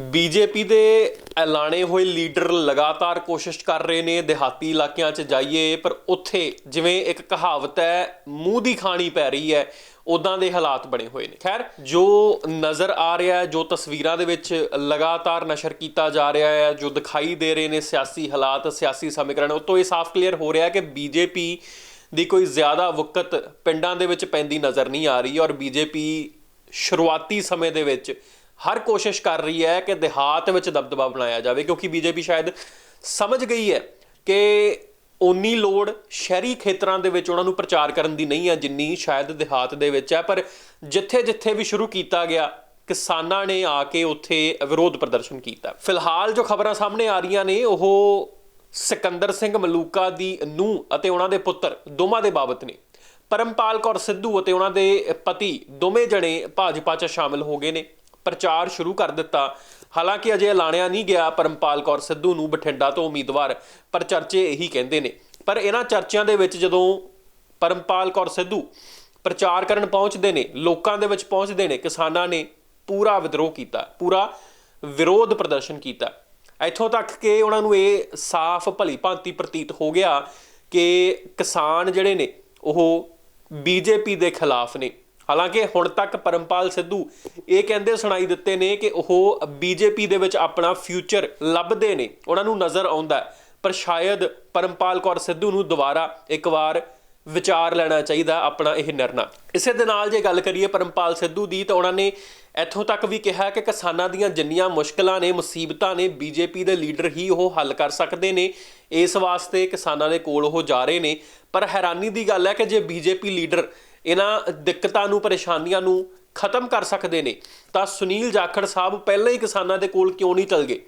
BJP ਦੇ ਐਲਾਨੇ ਹੋਏ ਲੀਡਰ ਲਗਾਤਾਰ ਕੋਸ਼ਿਸ਼ ਕਰ ਰਹੇ ਨੇ ਦਿਹਾਤੀ ਇਲਾਕਿਆਂ 'ਚ ਜਾਈਏ, ਪਰ ਉੱਥੇ ਜਿਵੇਂ ਇੱਕ ਕਹਾਵਤ ਹੈ, ਮੂੰਹ ਦੀ ਖਾਣੀ ਪੈ ਰਹੀ ਹੈ ਉਦਾਂ ਦੇ ਹਾਲਾਤ ਬਣੇ ਹੋਏ ਨੇ। ਖੈਰ, ਜੋ ਨਜ਼ਰ ਆ ਰਿਹਾ ਹੈ, ਜੋ ਤਸਵੀਰਾਂ ਦੇ ਵਿੱਚ ਲਗਾਤਾਰ ਨਸ਼ਰ ਕੀਤਾ ਜਾ ਰਿਹਾ ਹੈ, ਜੋ ਦਿਖਾਈ ਦੇ ਰਹੇ ਨੇ ਸਿਆਸੀ ਹਾਲਾਤ, ਸਿਆਸੀ ਸਮੀਕਰਨ, ਉਹ ਤੋਂ ਇਹ ਸਾਫ਼ ਕਲੀਅਰ ਹੋ ਰਿਹਾ ਹੈ ਕਿ ਬੀਜੇਪੀ ਦੀ ਕੋਈ ਜ਼ਿਆਦਾ ਵਕਤ ਪਿੰਡਾਂ ਦੇ ਵਿੱਚ ਪੈਂਦੀ ਨਜ਼ਰ ਨਹੀਂ ਆ ਰਹੀ ਔਰ ਬੀਜੇਪੀ ਸ਼ੁਰੂਆਤੀ ਸਮੇਂ ਦੇ ਵਿੱਚ ਹਰ ਕੋਸ਼ਿਸ਼ ਕਰ ਰਹੀ ਹੈ ਕਿ ਦਿਹਾਤ ਵਿੱਚ ਦਬਦਬਾ ਬਣਾਇਆ ਜਾਵੇ, ਕਿਉਂਕਿ ਬੀਜੇਪੀ ਸ਼ਾਇਦ ਸਮਝ ਗਈ ਹੈ ਕਿ ਉਨੀ ਲੋੜ ਸ਼ਹਿਰੀ ਖੇਤਰਾਂ ਦੇ ਵਿੱਚ ਉਹਨਾਂ ਨੂੰ ਪ੍ਰਚਾਰ ਕਰਨ ਦੀ ਨਹੀਂ ਹੈ, ਜਿੰਨੀ ਸ਼ਾਇਦ ਦਿਹਾਤ ਦੇ ਵਿੱਚ ਹੈ। ਪਰ ਜਿੱਥੇ-ਜਿੱਥੇ ਵੀ ਸ਼ੁਰੂ ਕੀਤਾ ਗਿਆ, ਕਿਸਾਨਾਂ ਨੇ ਆ ਕੇ ਉੱਥੇ ਵਿਰੋਧ ਪ੍ਰਦਰਸ਼ਨ ਕੀਤਾ। ਫਿਲਹਾਲ ਜੋ ਖਬਰਾਂ ਸਾਹਮਣੇ ਆ ਰਹੀਆਂ ਨੇ, ਉਹ ਸਿਕੰਦਰ ਸਿੰਘ ਮਲੂਕਾ ਦੀ ਨੂੰਹ ਅਤੇ ਉਹਨਾਂ ਦੇ ਪੁੱਤਰ ਦੋਵਾਂ ਦੇ ਬਾਬਤ ਨੇ। ਪਰਮਪਾਲ ਕੌਰ ਸਿੱਧੂ ਅਤੇ ਉਹਨਾਂ ਦੇ ਪਤੀ ਦੋਵੇਂ ਜਣੇ ਭਾਜਪਾ 'ਚ ਸ਼ਾਮਿਲ ਹੋ ਗਏ ਨੇ। ਪ੍ਰਚਾਰ ਸ਼ੁਰੂ ਕਰ ਦਿੱਤਾ। ਹਾਲਾਂਕਿ ਅਜੇ ਐਲਾਨਿਆ ਨਹੀਂ ਗਿਆ ਪਰਮਪਾਲ ਕੌਰ ਸਿੱਧੂ ਨੂੰ ਬਠਿੰਡਾ ਤੋਂ ਉਮੀਦਵਾਰ ਪਰ ਚਰਚੇ ਇਹੀ ਕਹਿੰਦੇ ਨੇ। ਪਰ ਇਹਨਾਂ ਚਰਚਿਆਂ ਦੇ ਵਿੱਚ ਜਦੋਂ ਪਰਮਪਾਲ ਕੌਰ ਸਿੱਧੂ ਪ੍ਰਚਾਰ ਕਰਨ ਪਹੁੰਚਦੇ ਨੇ, ਲੋਕਾਂ ਦੇ ਵਿੱਚ ਪਹੁੰਚਦੇ ਨੇ, ਕਿਸਾਨਾਂ ਨੇ ਪੂਰਾ ਵਿਦਰੋਹ ਕੀਤਾ, ਪੂਰਾ ਵਿਰੋਧ ਪ੍ਰਦਰਸ਼ਨ ਕੀਤਾ। ਇੱਥੋਂ ਤੱਕ ਕਿ ਉਹਨਾਂ ਨੂੰ ਇਹ ਸਾਫ਼ ਭਲੀ ਭਾਂਤੀ ਪ੍ਰਤੀਤ ਹੋ ਗਿਆ ਕਿ ਕਿਸਾਨ ਜਿਹੜੇ ਨੇ, ਉਹ ਬੀਜੇਪੀ ਦੇ ਖਿਲਾਫ ਨੇ। ਹਾਲਾਂਕਿ ਹੁਣ ਤੱਕ ਪਰਮਪਾਲ ਸਿੱਧੂ ਇਹ ਕਹਿੰਦੇ ਸੁਣਾਈ ਦਿੱਤੇ ਨੇ ਕਿ ਉਹ ਬੀਜੇਪੀ ਦੇ ਵਿੱਚ ਆਪਣਾ ਫਿਊਚਰ ਲੱਭਦੇ ਨੇ। ਉਹਨਾਂ ਨੂੰ ਨਜ਼ਰ ਆਉਂਦਾ ਪਰ ਸ਼ਾਇਦ ਪਰਮਪਾਲ ਕੌਰ ਸਿੱਧੂ ਨੂੰ ਦੁਬਾਰਾ ਇੱਕ ਵਾਰ ਵਿਚਾਰ ਲੈਣਾ ਚਾਹੀਦਾ ਆਪਣਾ ਇਹ ਨਿਰਣਾ। ਇਸੇ ਦੇ ਨਾਲ ਜੇ ਗੱਲ ਕਰੀਏ ਪਰਮਪਾਲ ਸਿੱਧੂ ਦੀ ਤਾਂ ਉਹਨਾਂ ਨੇ ਇੱਥੋਂ ਤੱਕ ਵੀ ਕਿਹਾ ਕਿ ਕਿਸਾਨਾਂ ਦੀਆਂ ਜਿੰਨੀਆਂ ਮੁਸ਼ਕਲਾਂ ਨੇ, ਮੁਸੀਬਤਾਂ ਨੇ, ਬੀਜੇਪੀ ਦੇ ਲੀਡਰ ਹੀ ਉਹ ਹੱਲ ਕਰ ਸਕਦੇ ਨੇ। ਇਸ ਵਾਸਤੇ ਕਿਸਾਨਾਂ ਦੇ ਕੋਲ ਉਹ ਜਾ ਰਹੇ ਨੇ। ਪਰ ਹੈਰਾਨੀ ਦੀ ਗੱਲ ਹੈ ਕਿ ਜੇ ਬੀਜੇਪੀ ਲੀਡਰ ਇਹਨਾਂ ਦਿੱਕਤਾਂ ਨੂੰ, ਪਰੇਸ਼ਾਨੀਆਂ ਨੂੰ ਖਤਮ ਕਰ ਸਕਦੇ ਨੇ। ਤਾਂ ਸੁਨੀਲ ਜਾਖੜ ਸਾਹਿਬ ਪਹਿਲਾਂ ਹੀ ਕਿਸਾਨਾਂ ਦੇ ਕੋਲ ਕਿਉਂ ਨਹੀਂ ਚਲ ਗਏ?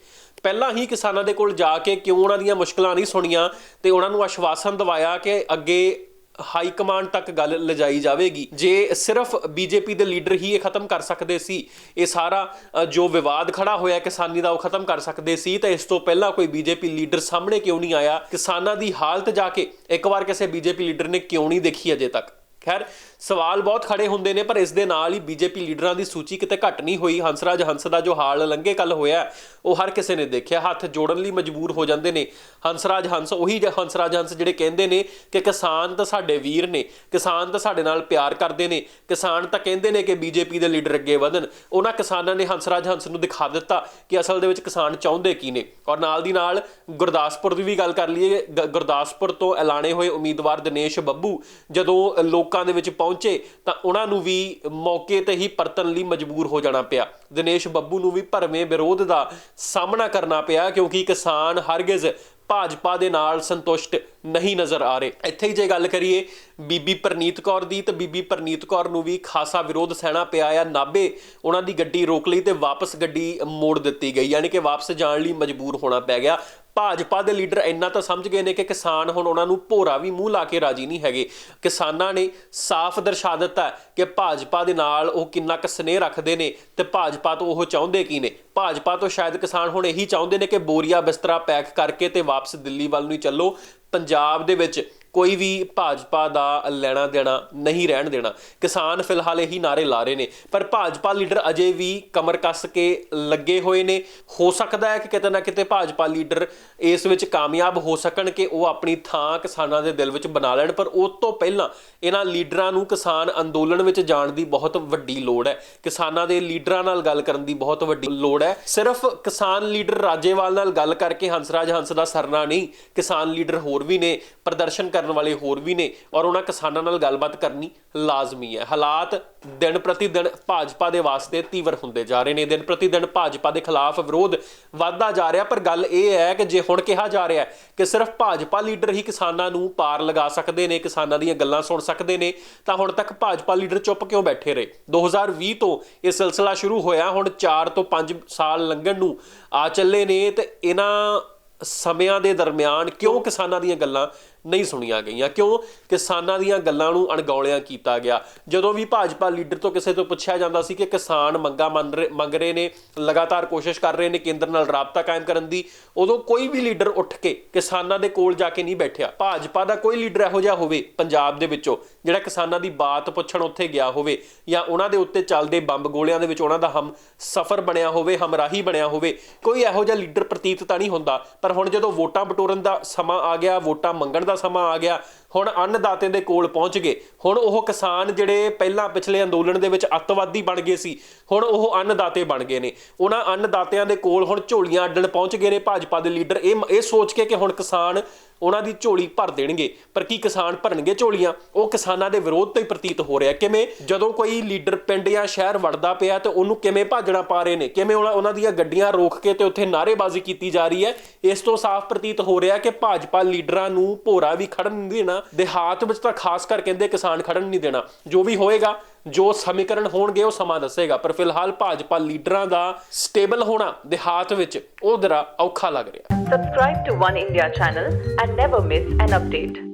ਪਹਿਲਾਂ ਹੀ ਕਿਸਾਨਾਂ ਦੇ ਕੋਲ ਜਾ ਕੇ ਕਿਉਂ ਉਹਨਾਂ ਦੀਆਂ ਮੁਸ਼ਕਲਾਂ ਨਹੀਂ ਸੁਣੀਆਂ ਤੇ ਉਹਨਾਂ ਨੂੰ ਆਸ਼ਵਾਸਨ ਦਿਵਾਇਆ ਕਿ ਅੱਗੇ ਹਾਈ ਕਮਾਂਡ ਤੱਕ ਗੱਲ ਲਿਜਾਈ ਜਾਵੇਗੀ। ਜੇ ਸਿਰਫ ਬੀਜੇਪੀ ਦੇ ਲੀਡਰ ਹੀ ਇਹ ਖਤਮ ਕਰ ਸਕਦੇ ਸੀ, ਇਹ ਸਾਰਾ ਜੋ ਵਿਵਾਦ ਖੜਾ ਹੋਇਆ ਕਿਸਾਨੀ ਦਾ ਉਹ ਖਤਮ ਕਰ ਸਕਦੇ ਸੀ, ਤਾਂ ਇਸ ਤੋਂ ਪਹਿਲਾਂ ਕੋਈ ਬੀਜੇਪੀ ਲੀਡਰ ਸਾਹਮਣੇ ਕਿਉਂ ਨਹੀਂ ਆਇਆ? ਕਿਸਾਨਾਂ ਦੀ ਹਾਲਤ ਜਾ ਕੇ ਇੱਕ ਵਾਰ ਕਿਸੇ ਬੀਜੇਪੀ ਲੀਡਰ ਨੇ ਕਿਉਂ ਨਹੀਂ ਦੇਖੀ ਅਜੇ ਤੱਕ? ਖੈਰ, ਸਵਾਲ ਬਹੁਤ ਖੜੇ ਹੁੰਦੇ ਨੇ, ਪਰ ਇਸ ਦੇ ਨਾਲ ਹੀ ਬੀਜੇਪੀ ਲੀਡਰਾਂ ਦੀ ਸੂਚੀ ਕਿਤੇ ਘਟ ਨਹੀਂ ਹੋਈ। ਹੰਸਰਾਜ ਹੰਸ ਦਾ ਜੋ ਹਾਲ ਲੰਗੇ ਕੱਲ ਹੋਇਆ ਉਹ ਹਰ ਕਿਸੇ ਨੇ ਦੇਖਿਆ। ਹੱਥ ਜੋੜਨ ਲਈ ਮਜਬੂਰ ਹੋ ਜਾਂਦੇ ਨੇ। ਹੰਸਰਾਜ ਹੰਸ, ਉਹੀ ਹੰਸਰਾਜ ਹੰਸ ਜਿਹੜੇ ਕਹਿੰਦੇ ਨੇ ਕਿ ਕਿਸਾਨ ਤਾਂ ਸਾਡੇ ਵੀਰ ਨੇ, ਕਿਸਾਨ ਤਾਂ ਸਾਡੇ ਨਾਲ ਪਿਆਰ ਕਰਦੇ ਨੇ, ਕਿਸਾਨ ਤਾਂ ਕਹਿੰਦੇ ਨੇ ਕਿ ਬੀਜੇਪੀ ਦੇ ਲੀਡਰ ਅੱਗੇ ਵਧਣ। ਉਹਨਾਂ ਕਿਸਾਨਾਂ ਨੇ ਹੰਸਰਾਜ ਹੰਸ ਨੂੰ ਦਿਖਾ ਦਿੱਤਾ ਕਿ ਅਸਲ ਦੇ ਵਿੱਚ ਕਿਸਾਨ ਚਾਹੁੰਦੇ ਕੀ ਨੇ। ਔਰ ਨਾਲ ਦੀ ਨਾਲ ਗੁਰਦਾਸਪੁਰ ਦੀ ਵੀ ਗੱਲ ਕਰ ਲਈਏ, ਗ- ਗੁਰਦਾਸਪੁਰ ਤੋਂ ਐਲਾਨੇ ਹੋਏ ਉਮੀਦਵਾਰ ਦਿਨੇਸ਼ ਬੱਬੂ, ਜਦੋਂ ਲੋਕ ਲੋਕਾਂ ਦੇ ਵਿੱਚ ਪਹੁੰਚੇ ਤਾਂ ਉਹਨਾਂ ਨੂੰ ਵੀ ਮੌਕੇ ਤੇ ਹੀ ਪਰਤਣ ਲਈ ਮਜਬੂਰ ਹੋ ਜਾਣਾ ਪਿਆ। ਦਿਨੇਸ਼ ਬੱਬੂ ਨੂੰ ਵੀ ਭਰਵੇਂ ਵਿਰੋਧ ਦਾ ਸਾਹਮਣਾ ਕਰਨਾ ਪਿਆ ਕਿਉਂਕਿ ਕਿਸਾਨ ਹਰਗਿਜ਼ ਭਾਜਪਾ ਦੇ ਨਾਲ ਸੰਤੁਸ਼ਟ ਨਹੀਂ ਨਜ਼ਰ ਆ ਰਹੇ। ਇੱਥੇ ਹੀ ਜੇ ਗੱਲ ਕਰੀਏ, ਬੀਬੀ ਪਰਨੀਤ ਕੌਰ ਦੀ, ਤਾਂ ਬੀਬੀ ਪਰਨੀਤ ਕੌਰ ਨੂੰ ਵੀ ਖਾਸਾ ਵਿਰੋਧ ਸਹਿਣਾ ਪਿਆ ਆ। ਨਾਬੇ ਉਹਨਾਂ ਦੀ ਗੱਡੀ ਰੋਕ ਲਈ ਤੇ ਵਾਪਸ ਗੱਡੀ ਮੋੜ ਦਿੱਤੀ ਗਈ। ਯਾਨੀ ਕਿ ਵਾਪਸ ਜਾਣ ਲਈ ਮਜਬੂਰ ਹੋਣਾ ਪੈ ਗਿਆ। ਭਾਜਪਾ ਦੇ ਲੀਡਰ ਇੰਨਾ ਤਾਂ ਸਮਝ ਗਏ ਨੇ ਕਿ ਕਿਸਾਨ ਹੁਣ ਉਹਨਾਂ ਨੂੰ ਭੋਰਾ ਵੀ ਮੂੰਹ ਲਾ ਕੇ ਰਾਜੀ ਨਹੀਂ ਹੈਗੇ। ਕਿਸਾਨਾਂ ਨੇ ਸਾਫ਼ ਦਰਸਾ ਦਿੱਤਾ ਕਿ ਭਾਜਪਾ ਦੇ ਨਾਲ ਉਹ ਕਿੰਨਾ ਕੁ ਸਨੇਹ ਰੱਖਦੇ ਨੇ ਤੇ ਭਾਜਪਾ ਤੋਂ ਉਹ ਚਾਹੁੰਦੇ ਕੀ ਨੇ? ਭਾਜਪਾ ਤੋਂ ਸ਼ਾਇਦ ਕਿਸਾਨ ਹੁਣ ਇਹੀ ਚਾਹੁੰਦੇ ਨੇ ਕਿ ਬੋਰੀਆ ਬਿਸਤਰਾ ਪੈਕ ਕਰਕੇ ਤੇ ਵਾਪਸ ਦਿੱਲੀ ਵੱਲ ਨੂੰ ਹੀ ਚੱਲੋ। ਪੰਜਾਬ ਦੇ ਵਿੱਚ ਕੋਈ ਵੀ ਭਾਜਪਾ ਦਾ ਲੈਣਾ ਦੇਣਾ ਨਹੀਂ ਰਹਿਣ ਦੇਣਾ। ਕਿਸਾਨ ਫਿਲਹਾਲ ਇਹੀ ਨਾਰੇ ਲਾ ਰਹੇ ਨੇ। ਪਰ ਭਾਜਪਾ ਲੀਡਰ ਅਜੇ ਵੀ ਕਮਰ ਕੱਸ ਕੇ ਲੱਗੇ ਹੋਏ ਨੇ। ਹੋ ਸਕਦਾ ਹੈ ਕਿ ਕਿਤੇ ਨਾ ਕਿਤੇ ਭਾਜਪਾ ਲੀਡਰ ਇਸ ਵਿੱਚ ਕਾਮਯਾਬ ਹੋ ਸਕਣ ਕਿ ਉਹ ਆਪਣੀ ਥਾਂ ਕਿਸਾਨਾਂ ਦੇ ਦਿਲ ਵਿੱਚ ਬਣਾ ਲੈਣ। ਪਰ ਉਸ ਤੋਂ ਪਹਿਲਾਂ ਇਹਨਾਂ ਲੀਡਰਾਂ ਨੂੰ ਕਿਸਾਨ ਅੰਦੋਲਨ ਵਿੱਚ ਜਾਣ ਦੀ ਬਹੁਤ ਵੱਡੀ ਲੋੜ ਹੈ। ਕਿਸਾਨਾਂ ਦੇ ਲੀਡਰਾਂ ਨਾਲ ਗੱਲ ਕਰਨ ਦੀ ਬਹੁਤ ਵੱਡੀ ਲੋੜ ਹੈ। ਸਿਰਫ ਕਿਸਾਨ ਲੀਡਰ ਰਾਜੇਵਾਲ ਨਾਲ ਗੱਲ ਕਰਕੇ ਹੰਸਰਾਜ ਹੰਸ ਦਾ ਸਰਨਾ ਨਹੀਂ, ਕਿਸਾਨ ਲੀਡਰ ਹੋਰ ਵੀ ਨੇ। ਪ੍ਰਦਰਸ਼ਨ ਕਰਨ ਵਾਲੇ ਹੋਰ ਵੀ ਨੇ ਔਰ ਉਹਨਾਂ ਕਿਸਾਨਾਂ ਨਾਲ ਗੱਲਬਾਤ ਕਰਨੀ ਲਾਜ਼ਮੀ ਹੈ। ਹਾਲਾਤ ਦਿਨ ਪ੍ਰਤੀ ਦਿਨ ਭਾਜਪਾ ਦੇ ਵਾਸਤੇ ਤੀਵਰ ਹੁੰਦੇ ਜਾ ਰਹੇ ਨੇ। ਦਿਨ ਪ੍ਰਤੀ ਦਿਨ ਭਾਜਪਾ ਦੇ ਖਿਲਾਫ ਵਿਰੋਧ ਵੱਧਦਾ ਜਾ ਰਿਹਾ, ਪਰ ਗੱਲ ਇਹ ਹੈ ਕਿ ਜੇ ਹੁਣ ਕਿਹਾ ਜਾ ਰਿਹਾ ਕਿ ਸਿਰਫ ਭਾਜਪਾ ਲੀਡਰ ਹੀ ਕਿਸਾਨਾਂ ਨੂੰ ਪਾਰ ਲਗਾ ਸਕਦੇ ਨੇ, ਕਿਸਾਨਾਂ ਦੀਆਂ ਗੱਲਾਂ ਸੁਣ ਸਕਦੇ ਨੇ, ਤਾਂ ਹੁਣ ਤੱਕ ਭਾਜਪਾ ਲੀਡਰ ਚੁੱਪ ਕਿਉਂ ਬੈਠੇ ਰਹੇ? 2020 ਤੋਂ ਇਹ ਸਿਲਸਿਲਾ ਸ਼ੁਰੂ ਹੋਇਆ, ਹੁਣ 4 ਤੋਂ 5 ਸਾਲ ਲੰਘਣ ਨੂੰ ਆ ਚੱਲੇ ਨੇ ਤੇ ਇਹਨਾਂ ਸਮਿਆਂ ਦੇ ਦਰਮਿਆਨ ਕਿਉਂ ਕਿਸਾਨਾਂ ਦੀਆਂ ਗੱਲਾਂ ਨਹੀਂ ਸੁਣੀਆਂ ਗਈਆਂ। ਕਿਉਂ? ਕਿਸਾਨਾਂ ਦੀਆਂ ਗੱਲਾਂ ਨੂੰ ਅਣਗੌਲਿਆਂ ਕੀਤਾ ਗਿਆ। ਜਦੋਂ ਵੀ ਭਾਜਪਾ ਲੀਡਰ ਤੋਂ ਕਿਸੇ ਤੋਂ ਪੁੱਛਿਆ ਜਾਂਦਾ ਸੀ ਕਿ ਕਿਸਾਨ ਮੰਗਾ ਮੰਗ ਰਹੇ ਨੇ, ਲਗਾਤਾਰ ਕੋਸ਼ਿਸ਼ ਕਰ ਰਹੇ ਨੇ ਕੇਂਦਰ ਨਾਲ ਰਾਬਤਾ ਕਾਇਮ ਕਰਨ ਦੀ, ਉਦੋਂ ਕੋਈ ਵੀ ਲੀਡਰ ਉੱਠ ਕੇ ਕਿਸਾਨਾਂ ਦੇ ਕੋਲ ਜਾ ਕੇ ਨਹੀਂ ਬੈਠਿਆ। ਭਾਜਪਾ ਦਾ ਕੋਈ ਲੀਡਰ ਇਹੋ ਜਿਹਾ ਹੋਵੇ ਪੰਜਾਬ ਦੇ ਵਿੱਚੋਂ, ਜਿਹੜਾ ਕਿਸਾਨਾਂ ਦੀ ਬਾਤ ਪੁੱਛਣ ਉੱਥੇ ਗਿਆ ਹੋਵੇ ਜਾਂ ਉਹਨਾਂ ਦੇ ਉੱਤੇ ਚੱਲਦੇ ਬੰਬ ਗੋਲਿਆਂ ਦੇ ਵਿੱਚ ਉਹਨਾਂ ਦਾ ਹਮ ਸਫਰ ਬਣਿਆ ਹੋਵੇ, ਹਮਰਾਹੀ ਬਣਿਆ ਹੋਵੇ, ਕੋਈ ਇਹੋ ਜਿਹਾ ਲੀਡਰ ਪ੍ਰਤੀਤ ਤਾਂ ਨਹੀਂ ਹੁੰਦਾ। ਪਰ ਹੁਣ ਜਦੋਂ ਵੋਟਾਂ ਬਟੋਰਨ ਦਾ ਸਮਾਂ ਆ ਗਿਆ, ਵੋਟਾਂ ਮੰਗਣ ਦਾ ਸਮਾਂ ਆ ਗਿਆ। ਹੁਣ ਅੰਨਦਾਤੇ ਦੇ ਕੋਲ ਪਹੁੰਚ ਗਏ। ਹੁਣ ਉਹ ਕਿਸਾਨ ਜਿਹੜੇ ਪਹਿਲਾਂ ਪਿਛਲੇ ਅੰਦੋਲਨ ਦੇ ਵਿੱਚ ਅੱਤਵਾਦੀ ਬਣ ਗਏ ਸੀ, ਹੁਣ ਉਹ ਅੰਨਦਾਤੇ ਬਣ ਗਏ ਨੇ। ਉਹਨਾਂ ਅੰਨਦਾਤਿਆਂ ਦੇ ਕੋਲ ਹੁਣ ਝੋਲੀਆਂ ਅੱਡਣ ਪਹੁੰਚ ਗਏ ਨੇ। ਭਾਜਪਾ ਦੇ ਲੀਡਰ ਇਹ ਇਹ ਸੋਚ ਕੇ ਕਿ ਹੁਣ ਕਿਸਾਨ ਉਹਨਾਂ ਦੀ ਝੋਲੀ ਭਰ ਦੇਣਗੇ। ਪਰ ਕੀ ਕਿਸਾਨ ਭਰਨਗੇ ਝੋਲੀਆਂ? ਉਹ ਕਿਸਾਨਾਂ ਦੇ ਵਿਰੋਧ ਤੋਂ ਹੀ ਪ੍ਰਤੀਤ ਹੋ ਰਿਹਾ। ਕਿਵੇਂ ਜਦੋਂ ਕੋਈ ਲੀਡਰ ਪਿੰਡ ਜਾਂ ਸ਼ਹਿਰ ਵੜਦਾ ਪਿਆ ਤੇ ਉਹਨੂੰ ਕਿਵੇਂ ਭਾਜਣਾ ਪਾ ਰਹੇ ਨੇ? ਕਿਵੇਂ ਉਹਨਾਂ ਦੀਆਂ ਗੱਡੀਆਂ ਰੋਕ ਕੇ ਤੇ ਉੱਥੇ ਨਾਅਰੇਬਾਜ਼ੀ ਕੀਤੀ ਜਾ ਰਹੀ ਹੈ? ਇਸ ਤੋਂ ਸਾਫ਼ ਪ੍ਰਤੀਤ ਹੋ ਰਿਹਾ ਕਿ ਭਾਜਪਾ ਲੀਡਰਾਂ ਨੂੰ ਭੋਰਾ ਵੀ ਖੜਨ ਨਹੀਂ ਦੇਣਾ ਦਿਹਾਤ ਵਿੱਚ ਤਾਂ ਖਾਸ ਕਰ ਕਹਿੰਦੇ ਕਿਸਾਨ ਖੜਨ ਨਹੀਂ ਦੇਣਾ। ਜੋ ਵੀ ਹੋਏਗਾ, ਜੋ ਸਮੀਕਰਨ ਹੋਣਗੇ, ਉਹ ਸਮਾਂ ਦੱਸੇਗਾ। ਪਰ ਫਿਲਹਾਲ ਭਾਜਪਾ ਲੀਡਰਾਂ ਦਾ ਸਟੇਬਲ ਹੋਣਾ ਦਿਹਾਤ ਵਿੱਚ ਉਹ ਜਰਾ ਔਖਾ ਲੱਗ ਰਿਹਾ। Subscribe to One India channel and never miss an update.